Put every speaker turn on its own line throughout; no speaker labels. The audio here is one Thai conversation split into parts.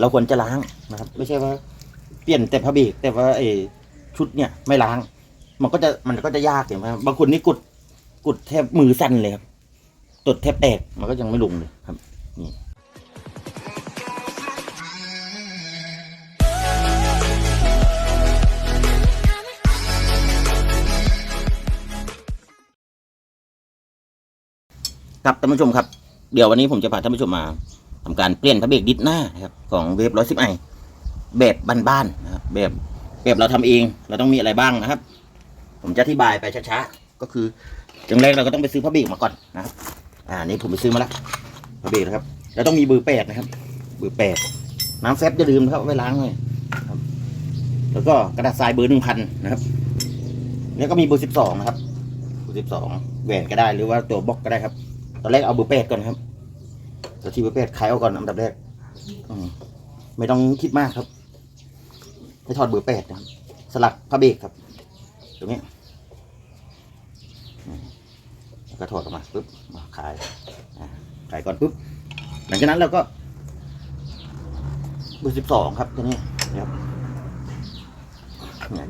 เราควรจะล้างนะครับ ไม่ใช่ว่า เปลี่ยนแต่พระเบรกแต่ว่าไอ้ชุดเนี่ยไม่ล้าง มันก็จะมันก็จะยากเห็นไหมครับบางคนนี่กดกดแทบมือสั่นเลยครับตดแทบแตกมันก็ยังไม่ลงเลยครับนี่ครับท่านผู้ชมครับ เดี๋ยววันนี้ผมจะพาท่านผู้ชมมา ทำการเปลี่ยนพระเบรกดิสหน้านะครับของเวฟร้อยสิบไอแบบบ้านๆนะครับแบบแบบเราทำเองเราต้องมีอะไรบ้างนะครับ ผมจะอธิบายไปช้าๆก็คืออย่างแรกเราก็ต้องไปซื้อพระเบรกมาก่อนนะครับอ่านี่ผมไปซื้อมาแล้วพระเบรกนะครับเราต้องมีเบอร์แปดนะครับเบอร์แปดน้ำแฟบอย่าลืมนะครับไว้ล้างเลยแล้วก็กระดาษทรายเบอร์หนึ่งพันนะครับแล้วก็มีเบอร์สิบสองนะครับเบอร์สิบสองแหวนก็ได้หรือว่าตัวบล็อกก็ได้ครับ ตอนแรกเอาเบอร์แปดก่อนครับ ตัวที่เบอร์แปดขายเอาก่อนอันดับแรกอไม่ต้องคิดมากครับให้ถอดเบอร์แปดนะครับ สลักพระเบรกครับ ตรงนี้แล้วก็ถอดออกมาปุ๊บมาขายขายก่อนปุ๊บ หลังจากนั้นเราก็เบอร์สิบสองครับตัวนี้นะครับ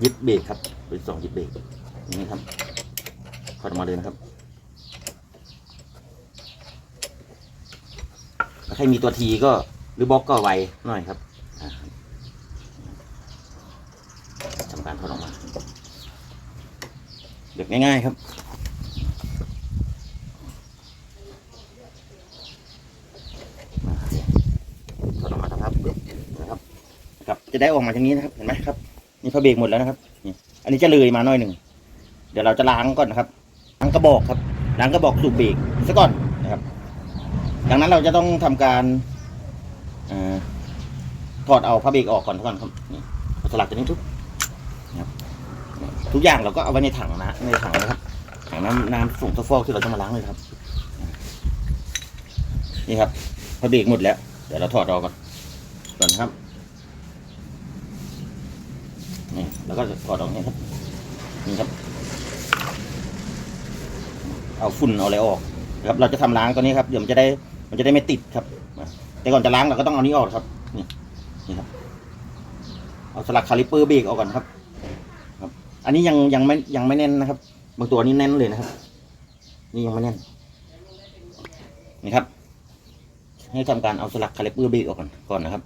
ยึดเบรกครับเบอร์สองยึดเบรกอย่างนี้ครับถอดออกมาเลยนะครับ ถ้า ใครมีตัวทีก็หรือบล็อกก็ไวหน่อยครับอ่าทำการถอดออกมาเด็กง่าย ๆครับถอดออกมาครับนะครับครับจะได้ออกมาอย่างนี้นะครับ เห็นไหมครับนี่พระเบรกหมดแล้วนะครับนี่อันนี้จะเลยมาหน่อยหนึ่งเดี๋ยวเราจะล้างก่อนนะครับล้างกระบอกครับล้างกระบอกสูบเบรกซะก่อน ดังนั้นเราจะต้องทำการอถอดเอาพระเบรกออกก่อนทุก่อนครับนี่สลักตัวนี้ทุกทุกอย่างเราก็เอาไว้ในถังนะในถังนะครับถังน้ำน้ำส่งซักฟอกที่เราจะมาล้างเลยครับ นี่ครับพระเบรกหมดแล้ว เดี๋ยวเราถอดออกก่อนก่อนครับนี่แล้วก็ถอดออกนี่ครับนี่ครับ เอาฝุ่นเอาอะไรออกนะครับ เราจะทำล้างตัวนี้ครับเดี๋ยวมันจะได้ มันจะได้ไม่ติดครับ แต่ก่อนจะล้างเราก็ต้องเอานี้ออกครับ นี่นี่ครับ เอาสลักคาลิปเปอร์เบรกออกก่อนครับ ครับ อันนี้ยังยังไม่ยังไม่แน่นนะครับ บางตัวนี้แน่นเลยนะครับ นี่ยังไม่แน่น นี่ครับ ให้ทำการเอาสลักคาลิปเปอร์เบรกออกก่อนก่อนนะครับ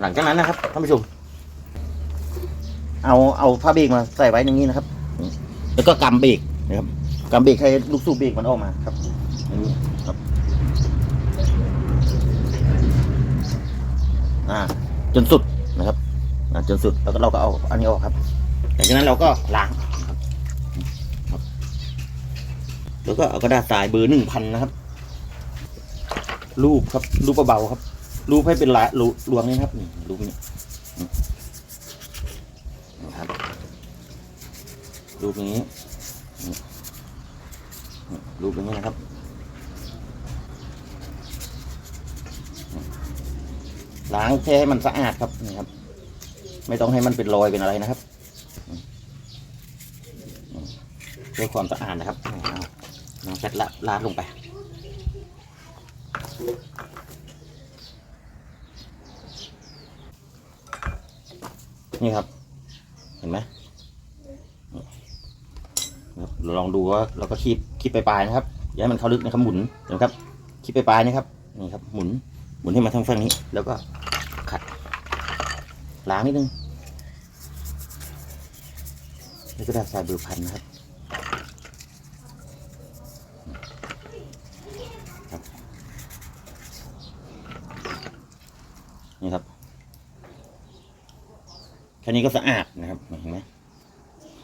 หลังจากนั้นนะครับท่านผู้ชม เอาเอาผ้าเบรกมาใส่ไว้อย่างนี้นะครับ แล้วก็กำเบรกนะครับ กำเบรกให้ลูกสูบเบรกมันออกมาครับอย่างนี้ครับ อ่า จนสุดนะครับอ่าจนสุดแล้วก็เราก็เอาอันนี้ออกครับหลังจากนั้นเราก็ล้างนะครับครับ แล้วก็เอากระดาษทรายเบอร์หนึ่งพันนะครับ รูปครับรูปเบาๆครับ รูปให้เป็นลายรูรวงนี้นะครับนี่รูปนี้อืมนะครับรูปนี้นี่นี่ รูปอย่างนี้นะครับล้างแค่ให้มันสะอาดครับนี่ครับ ไม่ต้องให้มันเป็นรอยเป็นอะไรนะครับอืมอืมเพื่อความสะอาดนะครับนี่เอาน้ำแฟตละลาดลงไปนี่ครับ เห็นไหม ลองดูว่าเราก็คีบคีบไปลายๆนะครับอย่าให้มันเข้าลึกนะครับหมุนนไหมครับคีบไปลายๆนะครับนี่ครับหมุนหมุนให้มาทางฝั่งนี้ แล้วก็ขัดล้างนิดนึงนี่ก็ได้สายเบอร์พันนะครับนี่ครับแค่นี้ก็สะอาดนะครับเห็นไหม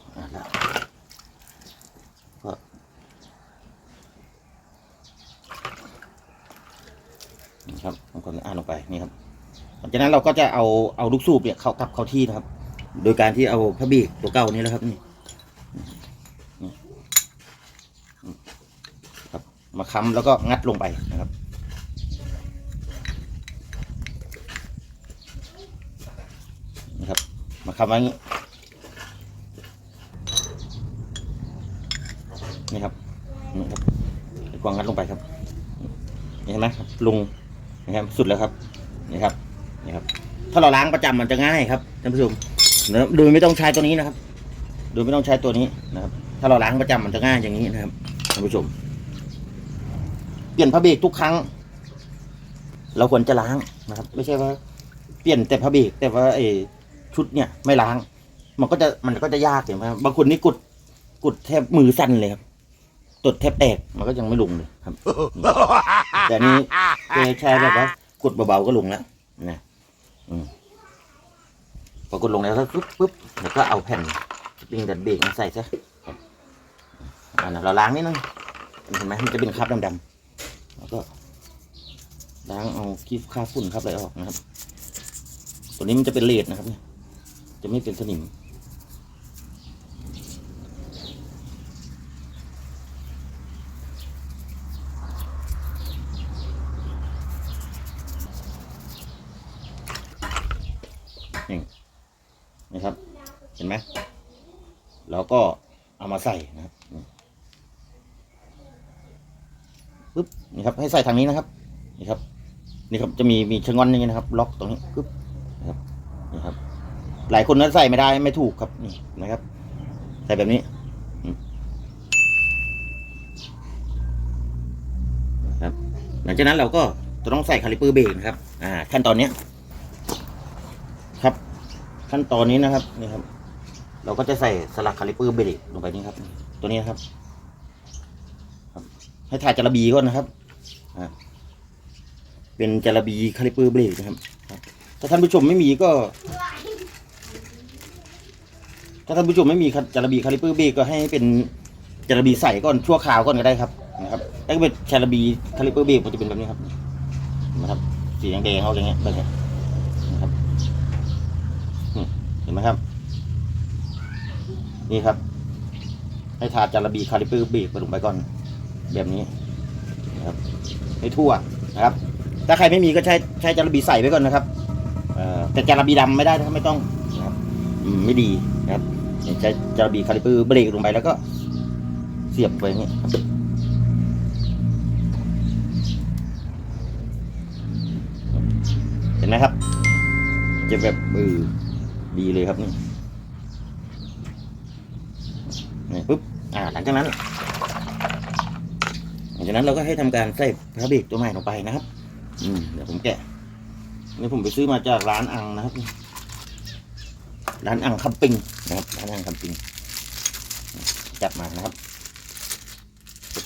สะอาแล้ว ก็นี่ครับ ทำความสะอาดลงไปนี่ครับหลังจากนั้นเราก็จะเอาเอาลูกสูบเนี่ยเข้ากลับเข้าที่นะครับ โดยการที่เอาพระบรกตัวเก่านี้แล้วครับนี่ครับมาค้ำแล้วก็งัดลงไปนะครับนะครับมาค้ำไว้นี้นี่ครับนี่ครับกวางงัดลงไปครับเห็นไหมครับลง นะครับ สุดแล้วครับนี่ครับนี่ครับ ถ้าเราล้างประจำมันจะง่ายครับท่านผู้ชมนะโดยไม่ต้องใช้ตัวนี้นะครับ โดยไม่ต้องใช้ตัวนี้นะครับ ถ้าเราล้างประจำมันจะง่ายอย่างนี้นะครับท่านผู้ชม เปลี่ยนพระเบรกทุกครั้ง เราควรจะล้างนะครับ ไม่ใช่ว่าเปลี่ยนแต่พระเบรกแต่ว่าไอ้ชุดเนี่ยไม่ล้าง มันก็จะมันก็จะยากเห็นไหมบบางคนนี่กดกดแทบมือสั่นเลยครับ ตดแทบแตกมันก็ยังไม่ลงเลยครับ แต่อันนี้แกใช้แบบว่ากดเบาๆก็ลงแล้วนะอืมพอกดลงแล้วก็ปุ๊บปุ๊บแล้วก็เอาแผ่นสปริงดัดเบรกมาใส่ซะครับอันนั้นเราล้างนิดนึงเห็นไหมมันจะเป็นคราบดำๆแล้วก็ล้างเอาขี้คราบฝุ่นคราบอะไรออกนะครับ ตัวนี้มันจะเป็นเลดนะครับเนี่ยจะไม่เป็นสนิม นี่นะครับ เห็นไหมแล้วก็เอามา ใส่นะครับปึ๊บนี่ครับ ให้ใส่ทางนี้นะครับ นี่ครับ นี่ครับจะมีมีชะงอนอย่างนี้นะครับ ล็อกตรงนี้ปึ๊บนะครับนี่ครับ หลายคนนั้นใส่ไม่ได้ไม่ถูกครับนี่นะครับ ใส่แบบนี้ครับ หลังจากนั้นเราก็จะต้องใส่คาลิปเปอร์เบรกนะครับ อ่า ขั้นตอนเนี้ย ครับ ขั้นตอนนี้นะครับนี่ครับ เราก็จะใส่สลักคาลิปเปอร์เบรกลงไปนี่ครับ ตัวนี้ครับครับ ให้ถ่ายจระบีก่อนนะครับเป็นจระบีคาลิปเปอร์เบรกนะครับ ถ้าท่านผู้ชมไม่มีก็ ถ้าท่านผู้ชมไม่มีจระบีคาลิปเปอร์เบรกก็ให้เป็นจระบีใส่ก่อนชั่วคราวก่อนก็ได้ครับนะครับถ้าเป็นจระบีคาลิปเปอร์เบรกมันจะเป็นแบบนี้ครับนะครับสีแดงๆเขาอย่างเงี้ยแบบเนี้ยนะครับ เห็นไหมครับ นี่ครับ ให้ทาจาระบีคาลิปเปอร์บรกไปลงไปก่อน แบบนี้นะครับให้ทั่วนะครับ ถ้าใครไม่มีก็ใช้ใช้จาระบีใส่ไว้ก่อนนะครับเออแต่จาระบีดำไม่ได้ถ้าไม่ต้องนะครับอืมไม่ดีนะครับใช้จาระบีคาลิปเปอร์เบรกลงไปแล้วก็ เสียบไปอย่างนี้เห็นไหมครับ จะแบบมือดีเลยครับนี่ นี่ปุ๊บอ่าหลังจากนั้นหลังจากนั้นเราก็ให้ทำการใส่พระเบรกตัวใหม่ลงไปนะครับ อืมเดี๋ยวผมแกะนี่ผมไปซื้อมาจากร้านอังนะครับ ร้านอังคัมปิงนะครับร้านอังคัมปิง จัดมานะครับ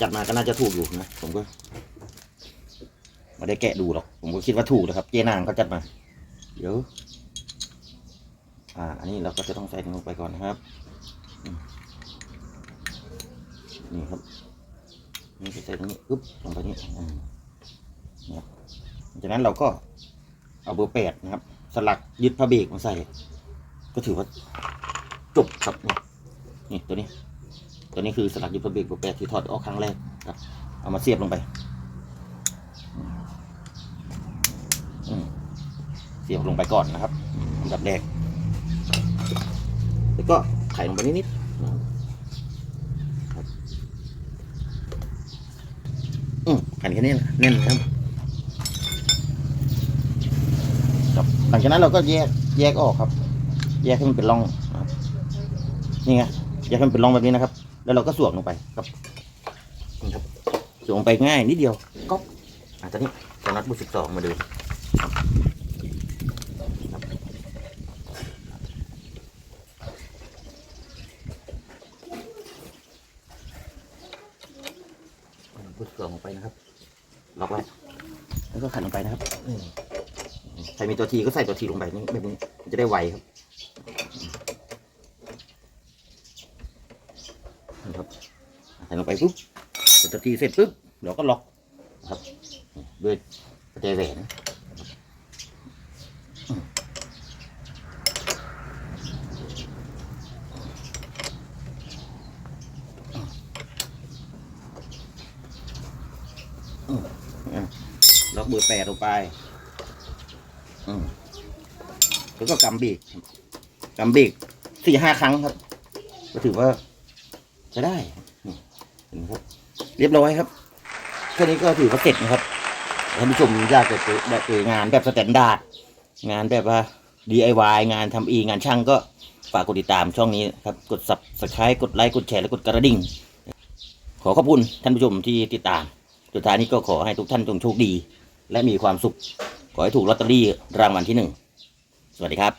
จัดมาก็น่าจะถูกอยู่นะผมก็ไม่ได้แกะดูหรอก ผมก็คิดว่าถูกนะครับ เจนางเขาจัดมา เดี๋ยว อ่า อันนี้เราก็จะต้องใส่ลงไปก่อนนะครับอืม นี่ครับ นี่จะใส่ตรงนี้ปึ๊บลงไปนี่นี่ครับจากนั้นเราก็เอาเบอร์แปดนะครับ สลักยึดพระเบรกมาใส่ ก็ถือว่าจบครับนี่นี่ตัวนี้ ตัวนี้คือสลักยึดพระเบรกเบอร์แปดที่ถอดออกครั้งแรกครับ เอามาเสียบลงไปเสียบลงไปก่อนนะครับอันดับแรกแล้วก็ไข่ลงไปนิดๆนะครับ อืมไข่แค่นี้นะแน่นนะครับครับ หลังจากนั้นเราก็แยกแยกออกครับ แยกให้มันเป็นร่องนะครับนี่ไงแยกให้มันเป็นร่องแบบนี้นะครับ แล้วเราก็สวมลงไปครับนี่ครับสวมลงไปง่ายนิดเดียวก็อะตอนนี้จะนัดบุสิบสองมาดูบุสิบสองลงไปนะครับ ล็อกไว้แล้วก็ขันลงไปนะครับนี่ใครมีตัวทีก็ใส่ตัวทีลงไปนี่แบบนี้มันจะได้ไวครับนะครับใส่ลงไปปุ๊บใส่ตัวทีเสร็จปุ๊บเราก็ล็อกนะครับด้วยประแจแหวน เบอร์แปดลงไป อืมแล้วก็กำเบรกกำเบรกสี่ห้าครั้งครับ ก็ถือว่าจะได้นี่เห็นไหมครับ เรียบร้อยครับแค่นี้ก็ถือว่าเสร็จนะครับท่านผู้ชมอยากจะเจอแบบเจองานแบบสแตนดาร์ดงานแบบว่า DIY งานทำเองงานช่างก็ฝากกดติดตามช่องนี้ครับ กด subscribe กดไลค์กดแชร์และกดกระดิ่ง ขอขอบคุณท่านผู้ชมที่ติดตามสุดท้ายนี้ก็ขอให้ทุกท่านจงโชคดี และมีความสุข ขอให้ถูกลอตเตอรี่รางวัลที่หนึ่งสวัสดีครับ